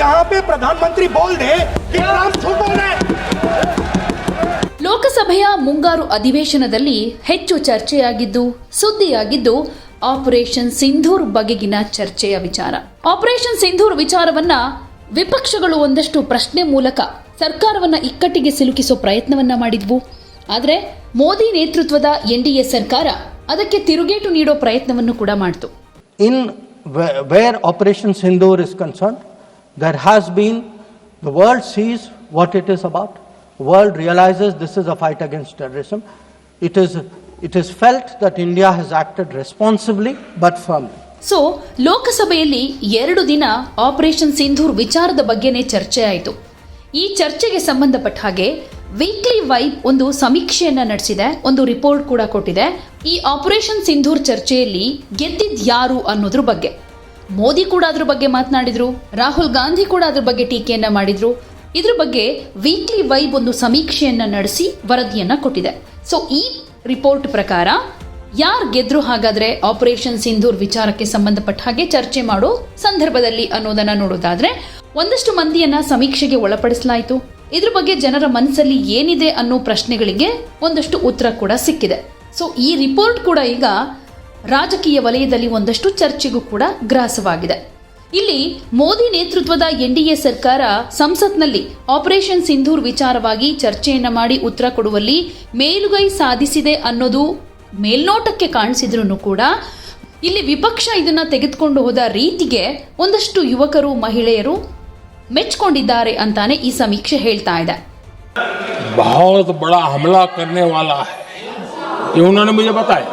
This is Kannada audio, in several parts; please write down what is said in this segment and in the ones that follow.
यहाँ पे प्रधानमंत्री बोल दे कि ट्रम्प झूठ बोल रहे हैं ಲೋಕಸಭೆಯ ಮುಂಗಾರು ಅಧಿವೇಶನದಲ್ಲಿ ಹೆಚ್ಚು ಚರ್ಚೆಯಾಗಿದ್ದು ಸುದ್ದಿಯಾಗಿದ್ದು ಆಪರೇಷನ್ ಸಿಂಧೂರ್ ಬಗೆಗಿನ ಚರ್ಚೆಯ ವಿಚಾರ ಆಪರೇಷನ್ ಸಿಂಧೂರ್ ವಿಚಾರವನ್ನ ವಿಪಕ್ಷಗಳು ಒಂದಷ್ಟು ಪ್ರಶ್ನೆ ಮೂಲಕ ಸರ್ಕಾರವನ್ನ ಇಕ್ಕಟ್ಟಿಗೆ ಸಿಲುಕಿಸೋ ಪ್ರಯತ್ನವನ್ನ ಮಾಡಿದ್ವು ಆದರೆ ಮೋದಿ ನೇತೃತ್ವದ ಎನ್ಡಿಎ ಸರ್ಕಾರ ಅದಕ್ಕೆ ತಿರುಗೇಟು ನೀಡೋ ಪ್ರಯತ್ನವನ್ನು ಕೂಡ ಮಾಡಿತು In where, where Operation Sindoor is concerned, there has been, the world sees what it is about. The world realizes this is a fight against terrorism. It is, it is felt that India has acted responsibly but firmly. So ಲೋಕಸಭೆಯಲ್ಲಿ ಎರಡು ದಿನ ಆಪರೇಷನ್ ಸಿಂಧೂರ್ ವಿಚಾರದ ಬಗ್ಗೆನೇ ಚರ್ಚೆ ಆಯಿತು ಈ ಚರ್ಚೆಗೆ ಸಂಬಂಧಪಟ್ಟ ಹಾಗೆ ವೀಕ್ಲಿ ವೈಬ್ ಒಂದು ಸಮೀಕ್ಷೆಯನ್ನ ನಡೆಸಿದೆ ಒಂದು ರಿಪೋರ್ಟ್ ಕೂಡ ಕೊಟ್ಟಿದೆ ಈ ಆಪರೇಷನ್ ಸಿಂಧೂರ್ ಚರ್ಚೆಯಲ್ಲಿ ಗೆದ್ದಿದ್ ಯಾರು ಅನ್ನೋದ್ರ ಬಗ್ಗೆ ಮೋದಿ ಕೂಡ ಅದ್ರ ಬಗ್ಗೆ ಮಾತನಾಡಿದ್ರು, ರಾಹುಲ್ ಗಾಂಧಿ ಕೂಡ ಅದ್ರ ಬಗ್ಗೆ ಟೀಕೆಯನ್ನ ಮಾಡಿದ್ರು. ಇದ್ರ ಬಗ್ಗೆ ವೀಕ್ಲಿ ವೈಬ್ ಒಂದು ಸಮೀಕ್ಷೆಯನ್ನ ನಡೆಸಿ ವರದಿಯನ್ನ ಕೊಟ್ಟಿದೆ. ಸೊ ಈ ರಿಪೋರ್ಟ್ ಪ್ರಕಾರ ಯಾರ್ ಗೆದ್ರು ಹಾಗಾದ್ರೆ ಆಪರೇಷನ್ ಸಿಂಧೂರ್ ವಿಚಾರಕ್ಕೆ ಸಂಬಂಧಪಟ್ಟ ಹಾಗೆ ಚರ್ಚೆ ಮಾಡೋ ಸಂದರ್ಭದಲ್ಲಿ ಅನ್ನೋದನ್ನ ನೋಡೋದಾದ್ರೆ, ಒಂದಷ್ಟು ಮಂದಿಯನ್ನ ಸಮೀಕ್ಷೆಗೆ ಒಳಪಡಿಸಲಾಯಿತು. ಇದ್ರ ಬಗ್ಗೆ ಜನರ ಮನಸ್ಸಲ್ಲಿ ಏನಿದೆ ಅನ್ನೋ ಪ್ರಶ್ನೆಗಳಿಗೆ ಒಂದಷ್ಟು ಉತ್ತರ ಕೂಡ ಸಿಕ್ಕಿದೆ. ಸೊ ಈ ರಿಪೋರ್ಟ್ ಕೂಡ ಈಗ ರಾಜಕೀಯ ವಲಯದಲ್ಲಿ ಒಂದಷ್ಟು ಚರ್ಚೆಗೂ ಕೂಡ ಗ್ರಾಸವಾಗಿದೆ ಇಲ್ಲಿ ಮೋದಿ ನೇತೃತ್ವದ ಎನ್ಡಿಎ ಸರ್ಕಾರ ಸಂಸತ್ನಲ್ಲಿ ಆಪರೇಷನ್ ಸಿಂಧೂರ್ ವಿಚಾರವಾಗಿ ಚರ್ಚೆಯನ್ನ ಮಾಡಿ ಉತ್ತರ ಕೊಡುವಲ್ಲಿ ಮೇಲುಗೈ ಸಾಧಿಸಿದೆ ಅನ್ನೋದು ಮೇಲ್ನೋಟಕ್ಕೆ ಕಾಣಿಸಿದ್ರು ಕೂಡ ಇಲ್ಲಿ ವಿಪಕ್ಷ ಇದನ್ನ ತೆಗೆದುಕೊಂಡು ಹೋದ ರೀತಿಗೆ ಒಂದಷ್ಟು ಯುವಕರು ಮಹಿಳೆಯರು ಮೆಚ್ಕೊಂಡಿದ್ದಾರೆ ಅಂತಾನೆ ಈ ಸಮೀಕ್ಷೆ ಹೇಳ್ತಾ ಇದೆ बहुत बड़ा हमला करने वाला है ये उन्होंने मुझे बताया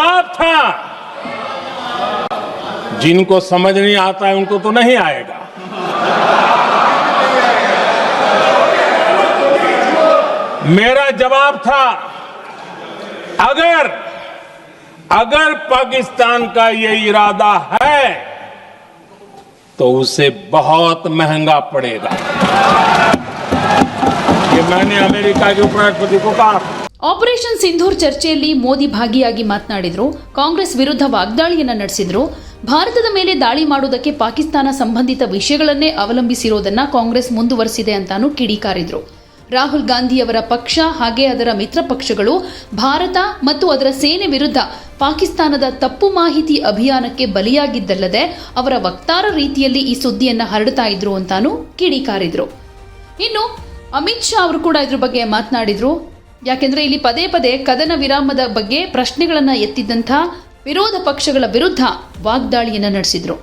जवाब था। जिनको समझ नहीं आता है, उनको तो नहीं आएगा। मेरा जवाब था, अगर अगर पाकिस्तान का ये इरादा है तो उसे बहुत महँगा पड़ेगा। ये मैंने अमेरिका के उपराष्ट्रपति को कहा ಆಪರೇಷನ್ ಸಿಂಧೂರ್ ಚರ್ಚೆಯಲ್ಲಿ ಮೋದಿ ಭಾಗಿಯಾಗಿ ಮಾತನಾಡಿದರು. ಕಾಂಗ್ರೆಸ್ ವಿರುದ್ಧ ವಾಗ್ದಾಳಿಯನ್ನು ನಡೆಸಿದರು. ಭಾರತದ ಮೇಲೆ ದಾಳಿ ಮಾಡುವುದಕ್ಕೆ ಪಾಕಿಸ್ತಾನ ಸಂಬಂಧಿತ ವಿಷಯಗಳನ್ನೇ ಅವಲಂಬಿಸಿರೋದನ್ನ ಕಾಂಗ್ರೆಸ್ ಮುಂದುವರೆಸಿದೆ ಅಂತಾನೂ ಕಿಡಿಕಾರಿದ್ರು. ರಾಹುಲ್ ಗಾಂಧಿಯವರ ಪಕ್ಷ ಹಾಗೆ ಅದರ ಮಿತ್ರ ಪಕ್ಷಗಳು ಭಾರತ ಮತ್ತು ಅದರ ಸೇನೆ ವಿರುದ್ಧ ಪಾಕಿಸ್ತಾನದ ತಪ್ಪು ಮಾಹಿತಿ ಅಭಿಯಾನಕ್ಕೆ ಬಲಿಯಾಗಿದ್ದಲ್ಲದೆ ಅವರ ವಕ್ತಾರ ರೀತಿಯಲ್ಲಿ ಈ ಸುದ್ದಿಯನ್ನು ಹರಡ್ತಾ ಇದ್ರು ಅಂತಾನೂ ಕಿಡಿಕಾರಿದ್ರು. ಇನ್ನು ಅಮಿತ್ ಶಾ ಅವರು ಕೂಡ ಇದ್ರ ಬಗ್ಗೆ ಮಾತನಾಡಿದ್ರು. ಯಾಕೆಂದ್ರೆ ಇಲ್ಲಿ ಪದೇ ಪದೇ ಕದನ ವಿರಾಮದ ಬಗ್ಗೆ ಪ್ರಶ್ನೆಗಳನ್ನ ಎತ್ತಿದ್ದಂಥ ವಿರೋಧ ಪಕ್ಷಗಳ ವಿರುದ್ಧ ವಾಗ್ದಾಳಿಯನ್ನ ನಡೆಸಿದ್ರು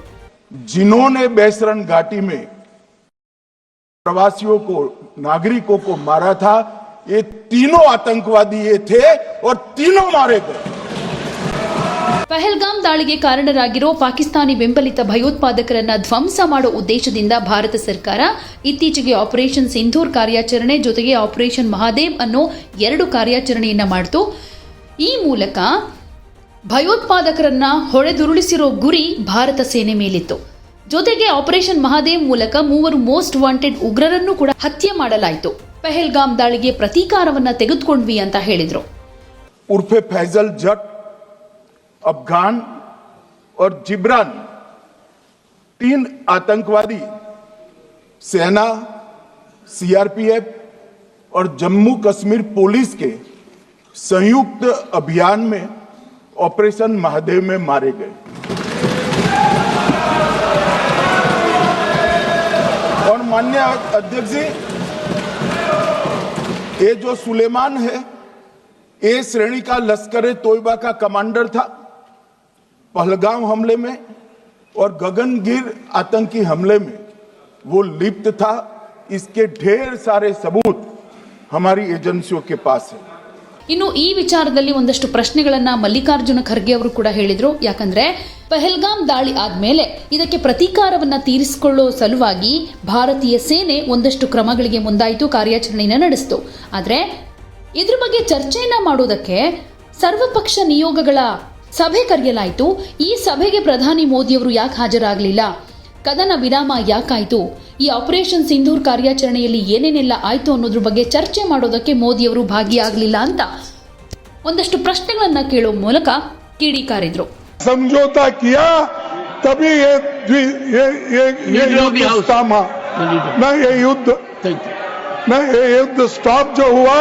जिन्होंने बेसरन घाटी में प्रवासियों को नागरिकों को मारा था ये तीनों आतंकवादी ये थे और तीनों मारे गए ಪಹಲ್ಗಾಮ್ ದಾಳಿಗೆ ಕಾರಣರಾಗಿರೋ ಪಾಕಿಸ್ತಾನಿ ಬೆಂಬಲಿತ ಭಯೋತ್ಪಾದಕರನ್ನ ಧ್ವಂಸ ಮಾಡೋ ಉದ್ದೇಶದಿಂದ ಭಾರತ ಸರ್ಕಾರ ಇತ್ತೀಚೆಗೆ ಆಪರೇಷನ್ ಸಿಂಧೂರ್ ಕಾರ್ಯಾಚರಣೆ ಜೊತೆಗೆ ಆಪರೇಷನ್ ಮಹಾದೇವ್ ಅನ್ನೋ ಎರಡು ಕಾರ್ಯಾಚರಣೆಯನ್ನ ಮಾಡಿತು. ಈ ಮೂಲಕ ಭಯೋತ್ಪಾದಕರನ್ನ ಹೊಡೆದುರುಳಿಸಿರೋ ಗುರಿ ಭಾರತ ಸೇನೆ ಮೇಲಿತ್ತು. ಜೊತೆಗೆ ಆಪರೇಷನ್ ಮಹಾದೇವ್ ಮೂಲಕ ಮೂವರು ಮೋಸ್ಟ್ ವಾಂಟೆಡ್ ಉಗ್ರರನ್ನು ಕೂಡ ಹತ್ಯೆ ಮಾಡಲಾಯಿತು. ಪೆಹಲ್ಗಾಮ್ ದಾಳಿಗೆ ಪ್ರತೀಕಾರವನ್ನ ತೆಗೆದುಕೊಂಡ್ವಿ ಅಂತ ಹೇಳಿದ್ರು. ಉರ್ಫೆ ಫೈಜಲ್ ಜಟ್ अफगान और जिब्रान, तीन आतंकवादी, सेना, सीआरपीएफ और जम्मू कश्मीर पुलिस के संयुक्त अभियान में ऑपरेशन महादेव में मारे गए। और माननीय अध्यक्ष जी, ये जो सुलेमान है, ए श्रेणी का लश्कर तोयबा का कमांडर था पहलगाम हमले में और गगनगिर आतंकी हमले में वो लिप्त था इसके ढेर सारे सबूत हमारी एजेंसियों के पास है ಇನ್ನು ಈ ವಿಚಾರದಲ್ಲಿ ಒಂದಷ್ಟು ಪ್ರಶ್ನೆಗಳನ್ನ ಮಲ್ಲಿಕಾರ್ಜುನ ಖರ್ಗೆ ಅವರು ಕೂಡ ಹೇಳಿದ್ರು ಯಾಕಂದ್ರೆ ಪಹಲ್ಗಾಮ್ ದಾಳಿ ಆದ್ಮೇಲೆ ಇದಕ್ಕೆ ಪ್ರತೀಕಾರವನ್ನ ತೀರಿಸಿಕೊಳ್ಳೋ ಸಲುವಾಗಿ ಭಾರತೀಯ ಸೇನೆ ಒಂದಷ್ಟು ಕ್ರಮಗಳಿಗೆ ಮುಂದಾಯಿತು ಕಾರ್ಯಾಚರಣೆಯನ್ನ ನಡೆಸಿತು ಆದ್ರೆ ಇದ್ರ ಬಗ್ಗೆ ಚರ್ಚೆಯನ್ನ ಮಾಡೋದಕ್ಕೆ ಸರ್ವಪಕ್ಷ ನಿಯೋಗಗಳ ಸಭೆ ಕರೆಯಲಾಯಿತು ಈ ಸಭೆಗೆ ಪ್ರಧಾನಿ ಮೋದಿಯವರು ಯಾಕೆ ಹಾಜರಾಗಲಿಲ್ಲ ಕದನ ವಿರಾಮ ಯಾಕಾಯಿತು ಈ ಆಪರೇಷನ್ ಸಿಂಧೂರ್ ಕಾರ್ಯಾಚರಣೆಯಲ್ಲಿ ಏನೇನೆಲ್ಲ ಆಯಿತು ಅನ್ನೋದ್ರ ಬಗ್ಗೆ ಚರ್ಚೆ ಮಾಡೋದಕ್ಕೆ ಮೋದಿಯವರು ಭಾಗಿಯಾಗಲಿಲ್ಲ ಅಂತ ಒಂದಷ್ಟು ಪ್ರಶ್ನೆಗಳನ್ನ ಕೇಳೋ ಮೂಲಕ ಕಿಡಿಕಾರಿದ್ರು समझौता किया तभी ये द्वि- ये ये ये Leader of the युद्ध House. स्टॉप मैं ये युद्ध मैं ये युद्ध स्टॉप जो हुआ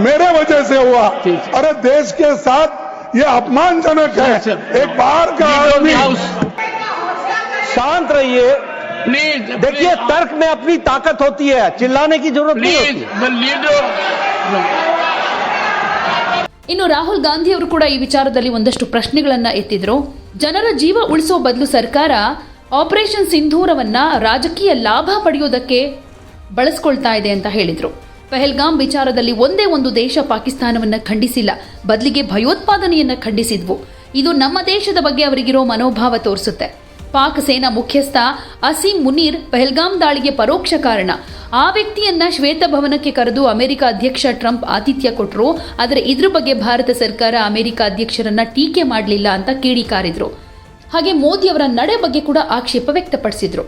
मेरे वजह से हुआ ठीक। अरे देश के साथ ये अपमानजनक है Yes, sir. एक बाहर का आदमी शांत रहिए प्लीज देखिए तर्क में अपनी ताकत होती है चिल्लाने की जरूरत नहीं प्लीज होती द लीडर ಇನ್ನು ರಾಹುಲ್ ಗಾಂಧಿ ಅವರು ಕೂಡ ಈ ವಿಚಾರದಲ್ಲಿ ಒಂದಷ್ಟು ಪ್ರಶ್ನೆಗಳನ್ನ ಎತ್ತಿದ್ರು ಜನರ ಜೀವ ಉಳಿಸೋ ಬದಲು ಸರ್ಕಾರ ಆಪರೇಷನ್ ಸಿಂಧೂರವನ್ನ ರಾಜಕೀಯ ಲಾಭ ಪಡೆಯೋದಕ್ಕೆ ಬಳಸ್ಕೊಳ್ತಾ ಇದೆ ಅಂತ ಹೇಳಿದ್ರು ಪಹಲ್ಗಾಮ್ ವಿಚಾರದಲ್ಲಿ ಒಂದೇ ಒಂದು ದೇಶ ಪಾಕಿಸ್ತಾನವನ್ನ ಖಂಡಿಸಿಲ್ಲ ಬದಲಿಗೆ ಭಯೋತ್ಪಾದನೆಯನ್ನ ಖಂಡಿಸಿದ್ವು ಇದು ನಮ್ಮ ದೇಶದ ಬಗ್ಗೆ ಅವರಿಗಿರೋ ಮನೋಭಾವ ತೋರಿಸುತ್ತೆ ಪಾಕ್ ಸೇನಾ ಮುಖ್ಯಸ್ಥ ಅಸೀಂ ಮುನೀರ್ ಪಹಲ್ಗಾಮ್ ದಾಳಿಗೆ ಪರೋಕ್ಷ ಕಾರಣ ಆ ವ್ಯಕ್ತಿಯನ್ನ ಶ್ವೇತಭವನಕ್ಕೆ ಕರೆದು ಅಮೆರಿಕ ಅಧ್ಯಕ್ಷ ಟ್ರಂಪ್ ಆತಿಥ್ಯ ಕೊಟ್ಟರು ಆದರೆ ಇದ್ರ ಬಗ್ಗೆ ಭಾರತ ಸರ್ಕಾರ ಅಮೆರಿಕ ಅಧ್ಯಕ್ಷರನ್ನ ಟೀಕೆ ಮಾಡಲಿಲ್ಲ ಅಂತ ಕಿಡಿಕಾರಿದ್ರು ಹಾಗೆ ಮೋದಿ ಅವರ ನಡೆ ಬಗ್ಗೆ ಕೂಡ ಆಕ್ಷೇಪ ವ್ಯಕ್ತಪಡಿಸಿದ್ರು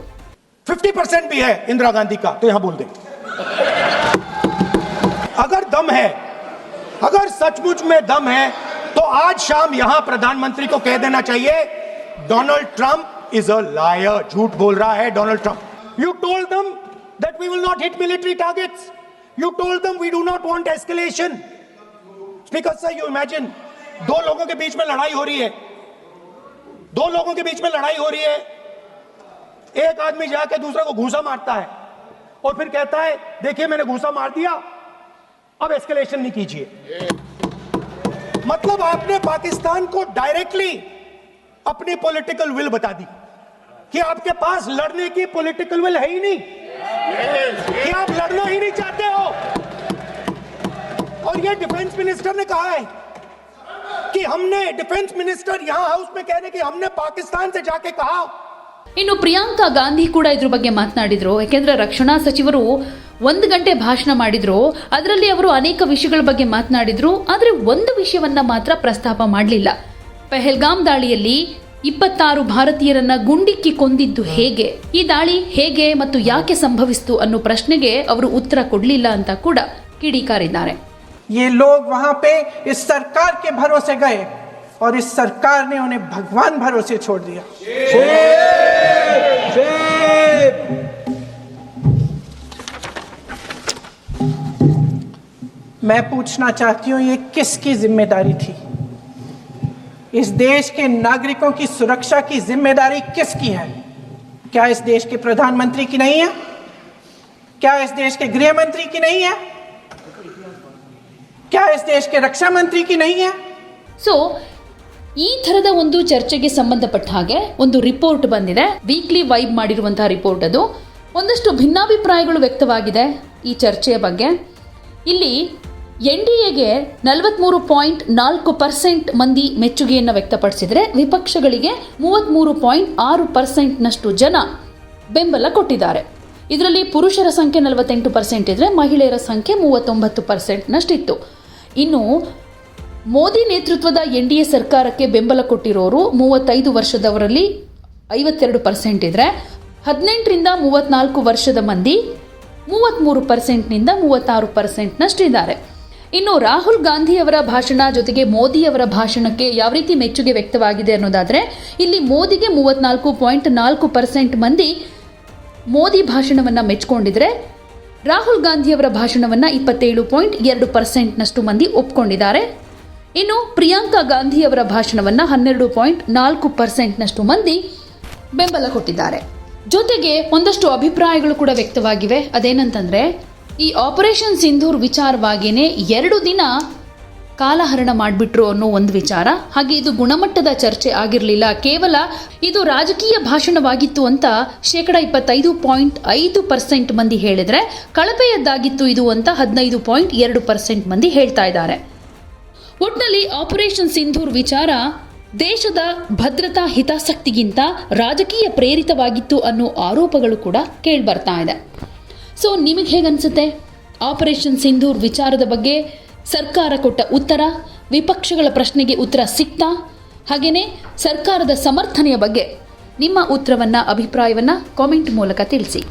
50 परसेंट भी है इंदिरा गांधी का तो यहां बोल दे अगर दम है, अगर सचमुच में दम है तो आज शाम यहाँ प्रधानमंत्री को कह देना चाहिए, Donald Trump is a liar, झूठ बोल रहा है Donald Trump. You told them that we will not hit military targets you told them we do not want escalation speaker sir you imagine दो लोगों के बीच में लड़ाई हो रही है। दो लोगों के बीच में लड़ाई हो रही है। एक आदमी जाके दूसरे को घूसा मारता है और फिर कहता है, देखिए, मैंने घूसा मार दिया अब एस्केलेशन नहीं कीजिए मतलब आपने पाकिस्तान को डायरेक्टली अपनी पॉलिटिकल विल बता दी कि आपके पास लड़ने की पॉलिटिकल विल है ही नहीं कि आप लड़ना ही नहीं चाहते हो और ये डिफेंस मिनिस्टर ने कहा है कि हमने डिफेंस मिनिस्टर यहां हाउस में कह रहे कि हमने पाकिस्तान से जाके कहा ಇನ್ನು ಪ್ರಿಯಾಂಕಾ ಗಾಂಧಿ ಕೂಡ ಇದ್ರ ಬಗ್ಗೆ ಮಾತನಾಡಿದ್ರು ಯಾಕೆಂದ್ರೆ ರಕ್ಷಣಾ ಸಚಿವರು ಒಂದು ಗಂಟೆ ಭಾಷಣ ಮಾಡಿದ್ರು ಅದರಲ್ಲಿ ಅವರು ಅನೇಕ ವಿಷಯಗಳ ಬಗ್ಗೆ ಮಾತನಾಡಿದ್ರು ಆದರೆ ಒಂದು ವಿಷಯವನ್ನ ಮಾತ್ರ ಪ್ರಸ್ತಾಪ ಮಾಡಲಿಲ್ಲ ಪೆಹಲ್ಗಾಮ್ ದಾಳಿಯಲ್ಲಿ ಇಪ್ಪತ್ತಾರು ಭಾರತೀಯರನ್ನ ಗುಂಡಿಕ್ಕಿ ಕೊಂದಿದ್ದು ಹೇಗೆ ಈ ದಾಳಿ ಹೇಗೆ ಮತ್ತು ಯಾಕೆ ಸಂಭವಿಸಿತು ಅನ್ನೋ ಪ್ರಶ್ನೆಗೆ ಅವರು ಉತ್ತರ ಕೊಡಲಿಲ್ಲ ಅಂತ ಕೂಡ ಕಿಡಿಕಾರಿದ್ದಾರೆ ये लोग वहां पे इस सरकार के भरोसे गए और इस सरकार ने उन्हें भगवान भरोसे छोड़ दिया मैं पूछना चाहती हूं ये किसकी जिम्मेदारी थी इस देश के नागरिकों की सुरक्षा की जिम्मेदारी किसकी है क्या इस देश के प्रधानमंत्री की नहीं है क्या इस देश के गृह मंत्री की नहीं है क्या इस देश के रक्षा मंत्री की नहीं है ಸೊ ಈ ಥರದ ಒಂದು ಚರ್ಚೆಗೆ ಸಂಬಂಧಪಟ್ಟ ಹಾಗೆ ಒಂದು ರಿಪೋರ್ಟ್ ಬಂದಿದೆ ವೀಕ್ಲಿ ವೈಬ್ ಮಾಡಿರುವಂತಹ ರಿಪೋರ್ಟ್ ಅದು ಒಂದಷ್ಟು ಭಿನ್ನಾಭಿಪ್ರಾಯಗಳು ವ್ಯಕ್ತವಾಗಿದೆ ಈ ಚರ್ಚೆಯ ಬಗ್ಗೆ ಇಲ್ಲಿ ಎನ್ ಡಿ ಎಗೆ ನಲವತ್ತ್ಮೂರು ಪಾಯಿಂಟ್ ನಾಲ್ಕು ಪರ್ಸೆಂಟ್ ಮಂದಿ ಮೆಚ್ಚುಗೆಯನ್ನು ವ್ಯಕ್ತಪಡಿಸಿದರೆ ವಿಪಕ್ಷಗಳಿಗೆ ಮೂವತ್ತ್ಮೂರು ಪಾಯಿಂಟ್ ಆರು ಪರ್ಸೆಂಟ್ನಷ್ಟು ಜನ ಬೆಂಬಲ ಕೊಟ್ಟಿದ್ದಾರೆ. ಇದರಲ್ಲಿ ಪುರುಷರ ಸಂಖ್ಯೆ ನಲವತ್ತೆಂಟು ಪರ್ಸೆಂಟ್ ಇದ್ದರೆ ಮಹಿಳೆಯರ ಸಂಖ್ಯೆ ಮೂವತ್ತೊಂಬತ್ತು ಪರ್ಸೆಂಟ್ನಷ್ಟಿತ್ತು. ಇನ್ನು ಮೋದಿ ನೇತೃತ್ವದ ಎನ್ ಡಿ ಎ ಸರ್ಕಾರಕ್ಕೆ ಬೆಂಬಲ ಕೊಟ್ಟಿರೋರು ಮೂವತ್ತೈದು ವರ್ಷದವರಲ್ಲಿ ಐವತ್ತೆರಡು ಪರ್ಸೆಂಟ್ ಇದ್ದರೆ ಹದಿನೆಂಟರಿಂದ ಮೂವತ್ನಾಲ್ಕು ವರ್ಷದ ಮಂದಿ ಮೂವತ್ತ್ಮೂರು ಪರ್ಸೆಂಟ್ನಿಂದ ಮೂವತ್ತಾರು ಪರ್ಸೆಂಟ್ನಷ್ಟಿದ್ದಾರೆ. ಇನ್ನು ರಾಹುಲ್ ಗಾಂಧಿಯವರ ಭಾಷಣ ಜೊತೆಗೆ ಮೋದಿಯವರ ಭಾಷಣಕ್ಕೆ ಯಾವ ರೀತಿ ಮೆಚ್ಚುಗೆ ವ್ಯಕ್ತವಾಗಿದೆ ಅನ್ನೋದಾದರೆ, ಇಲ್ಲಿ ಮೋದಿಗೆ ಮೂವತ್ನಾಲ್ಕು ಪಾಯಿಂಟ್ ನಾಲ್ಕು ಪರ್ಸೆಂಟ್ ಮಂದಿ ಮೋದಿ ಭಾಷಣವನ್ನು ಮೆಚ್ಕೊಂಡಿದ್ರೆ, ರಾಹುಲ್ ಗಾಂಧಿಯವರ ಭಾಷಣವನ್ನು ಇಪ್ಪತ್ತೇಳು ಪಾಯಿಂಟ್ ಎರಡು ಪರ್ಸೆಂಟ್ನಷ್ಟು ಮಂದಿ ಒಪ್ಕೊಂಡಿದ್ದಾರೆ. ಇನ್ನು ಪ್ರಿಯಾಂಕಾ ಗಾಂಧಿಯವರ ಭಾಷಣವನ್ನು ಹನ್ನೆರಡು ಪಾಯಿಂಟ್ ನಾಲ್ಕು ಪರ್ಸೆಂಟ್ನಷ್ಟು ಮಂದಿ ಬೆಂಬಲ ಕೊಟ್ಟಿದ್ದಾರೆ. ಜೊತೆಗೆ ಒಂದಷ್ಟು ಅಭಿಪ್ರಾಯಗಳು ಕೂಡ ವ್ಯಕ್ತವಾಗಿವೆ. ಅದೇನಂತಂದ್ರೆ ಈ ಆಪರೇಷನ್ ಸಿಂಧೂರ್ ವಿಚಾರವಾಗಿಯೇ ಎರಡು ದಿನ ಕಾಲಹರಣ ಮಾಡಿಬಿಟ್ರು ಅನ್ನೋ ಒಂದು ವಿಚಾರ. ಹಾಗೆ ಇದು ಗುಣಮಟ್ಟದ ಚರ್ಚೆ ಆಗಿರಲಿಲ್ಲ. ಕೇವಲ ಇದು ರಾಜಕೀಯ ಭಾಷಣವಾಗಿತ್ತು ಅಂತ ಶೇಕಡ ಇಪ್ಪತ್ತೈದು ಪಾಯಿಂಟ್ ಐದು ಪರ್ಸೆಂಟ್ ಮಂದಿ ಹೇಳಿದರೆ ಕಳಪೆಯದ್ದಾಗಿತ್ತು ಇದು ಅಂತ ಹದಿನೈದು ಪಾಯಿಂಟ್ ಎರಡು ಪರ್ಸೆಂಟ್ ಮಂದಿ ಹೇಳ್ತಾ ಇದ್ದಾರೆ. ಒಟ್ಟಿನಲ್ಲಿ ಆಪರೇಷನ್ ಸಿಂಧೂರ್ ವಿಚಾರ ದೇಶದ ಭದ್ರತಾ ಹಿತಾಸಕ್ತಿಗಿಂತ ರಾಜಕೀಯ ಪ್ರೇರಿತವಾಗಿತ್ತು ಅನ್ನೋ ಆರೋಪಗಳು ಕೂಡ ಕೇಳಿಬರ್ತಾ ಇದೆ. ಸೊ ನಿಮಗೆ ಹೇಗನ್ಸುತ್ತೆ? ಆಪರೇಷನ್ ಸಿಂಧೂರ್ ವಿಚಾರದ ಬಗ್ಗೆ ಸರ್ಕಾರ ಕೊಟ್ಟ ಉತ್ತರ, ವಿಪಕ್ಷಗಳ ಪ್ರಶ್ನೆಗೆ ಉತ್ತರ ಸಿಕ್ತಾ? ಹಾಗೆಯೇ ಸರ್ಕಾರದ ಸಮರ್ಥನೆಯ ಬಗ್ಗೆ ನಿಮ್ಮ ಉತ್ತರವನ್ನು, ಅಭಿಪ್ರಾಯವನ್ನು ಕಾಮೆಂಟ್ ಮೂಲಕ ತಿಳಿಸಿ.